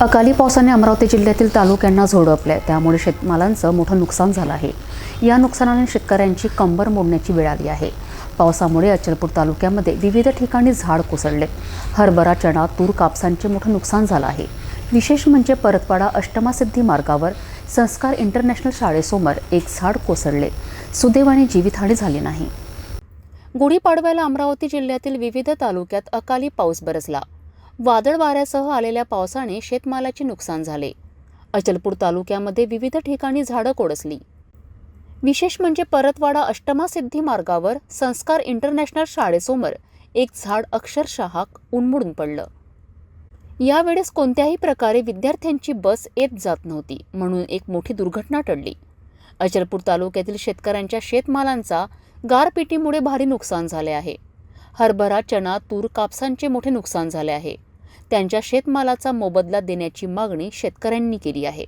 अकाली पावसाने अमरावती जिल्ह्यातील तालुक्यांना झोडपले त्यामुळे शेतमालांचं मोठं नुकसान झालं आहे. या नुकसानाने शेतकऱ्यांची कंबर मोडण्याची वेळ आली आहे. पावसामुळे अचलपूर तालुक्यामध्ये विविध ठिकाणी झाड कोसळले. हरभरा चणा तूर कापसांचे मोठं नुकसान झालं आहे. विशेष म्हणजे परतवाडा अष्टमासिद्धी मार्गावर संस्कार इंटरनॅशनल शाळेसमोर एक झाड कोसळले. सुदैवाने जीवितहानी झाली नाही. गुढीपाडव्याला अमरावती जिल्ह्यातील विविध तालुक्यात अकाली पाऊस बरसला. वादळ वाऱ्यासह आलेल्या पावसाने शेतमालाचे नुकसान झाले. अचलपूर तालुक्यामध्ये विविध ठिकाणी झाडं कोडसली. विशेष म्हणजे परतवाडा अष्टमासिद्धी मार्गावर संस्कार इंटरनॅशनल शाळेसमोर एक झाड अक्षरशः उन्मुडून पडलं. यावेळेस कोणत्याही प्रकारे विद्यार्थ्यांची बस येत जात नव्हती म्हणून एक मोठी दुर्घटना टळली. अचलपूर तालुक्यातील शेतकऱ्यांच्या शेतमालांचा गारपिटीमुळे भारी नुकसान झाले आहे. हरभरा चणा तूर कापसांचे मोठे नुकसान झाले आहे. त्यांच्या शेतमालाचा मोबदला देण्याची मागणी शेतकऱ्यांनी केली आहे.